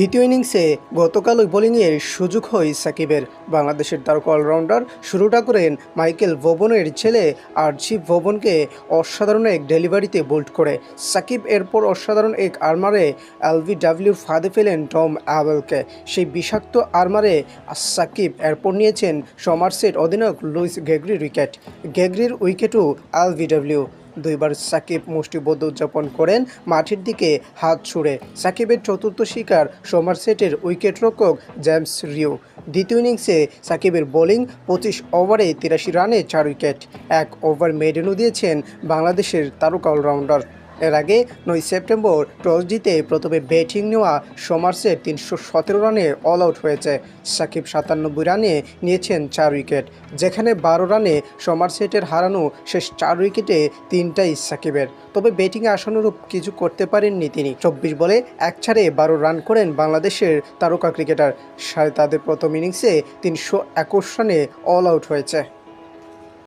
দ্বিতীয় ইনিংসে গতকাল ওই বোলিংয়ের সুযোগ হয় সাকিবের। বাংলাদেশের তারকা অলরাউন্ডার শুরুটা করেন মাইকেল ভবনের ছেলে আরজি ভবনকে অসাধারণ এক ডেলিভারিতে বোল্ড করে। সাকিব এরপর অসাধারণ এক আর্মারে এলভিডাব্লিউর ফাঁদে ফেলেন টম অ্যাভেলকে সেই বিষাক্ত আর্মারে সাকিব এরপর নিয়েছেন সমারসেট অধিনায়ক লুইস গেগরির উইকেট। গেগরির উইকেটও এলভিডাব্লিউ। দুইবার সাকিব মুষ্টিবদ্ধ উদযাপন করেন মাঠের দিকে হাত ছুড়ে। সাকিবের চতুর্থ শিকার সোমার সেটের উইকেটরক্ষক জেমস রিও দ্বিতীয় ইনিংসে সাকিবের বোলিং পঁচিশ ওভারে তিরাশি রানে চার উইকেট, এক ওভার মেডেনও দিয়েছেন বাংলাদেশের তারকা অলরাউন্ডার। এর আগে নয় সেপ্টেম্বর টস জিতে প্রথমে ব্যাটিং নেওয়া সমারসেট তিনশো সতেরো রানে অল আউট হয়েছে। সাকিব সাতানব্বই রানে নিয়েছেন চার উইকেট। যেখানে বারো রানে সমারসেটের হারানো শেষ চার উইকেটে তিনটাই সাকিবের। তবে ব্যাটিংয়ে আসানুরূপ কিছু করতে পারেননি তিনি। চব্বিশ বলে এক ছাড়ে বারো রান করেন বাংলাদেশের তারকা ক্রিকেটার। সাড়ে তাদের প্রথম ইনিংসে তিনশো একুশ রানে অল আউট হয়েছে।